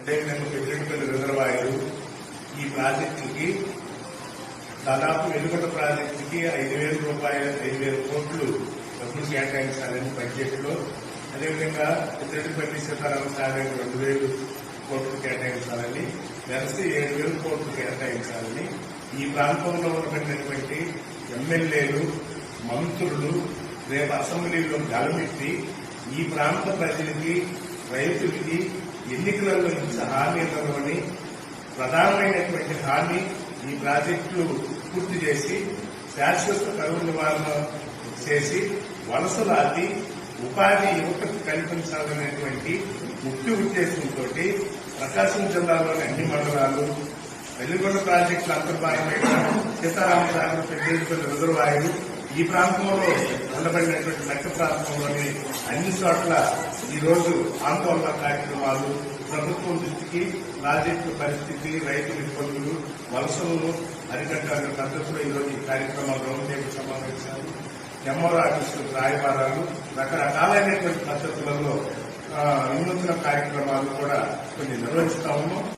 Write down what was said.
అదేవిధంగా పెద్దపల్లి రిజర్వాయరు. ఈ ప్రాజెక్టుకి దాదాపు వెనుకట ప్రాజెక్టుకి ఐదు వేల రూపాయలు ఐదు వేల కోట్లు డబ్బులు కేటాయించాలని బడ్జెట్లో. అదేవిధంగా పెద్దపల్లి సీతారామ సాగర్ రెండు వేలు కోట్లు కేటాయించాలని వెరసి ఏడు వేల కోట్లు కేటాయించాలని ఈ ప్రాంతంలో ఉన్నటువంటి ఎమ్మెల్యేలు మంత్రులు రేపు అసెంబ్లీలో గలమెత్తి ఈ ప్రాంత ప్రజలకి రైతులకి ఎన్నికలలో ఇచ్చిన హామీలలోని ప్రధానమైనటువంటి హామీ ఈ ప్రాజెక్టులు పూర్తి చేసి శాశ్వత కరువు నివారణ చేసి వలసలు ఆపి ఉపాధి యువతకు కల్పించాలనేటువంటి ముఖ్య ఉద్దేశంతో ప్రకాశం జిల్లాలోని అన్ని మండలాలు వెలుగొండ ప్రాజెక్టుల అంతర్భాగమైన సీతారామసాగర్ పెద్ద రిజర్వాయర్ ఈ ప్రాంతంలో ఉండబడినటువంటి నక్క ప్రాంతంలోని అన్ని చోట్ల ఈ రోజు ఆందోళన కార్యక్రమాలు ప్రభుత్వం దృష్టికి ప్రాజెక్టు పరిస్థితి రైతుల ఇబ్బందులు వలసలను అరికట్టాలని పద్ధతిలో ఈ రోజు ఈ కార్యక్రమాలు రౌండ్ టేబుల్ సమావేశాలు ఎంఆర్ ఆఫీసులు రాయబారాలు రకరకాలైనటువంటి పద్ధతులలో వినూత్న కార్యక్రమాలు కూడా కొన్ని నిర్వహిస్తా ఉన్నాం.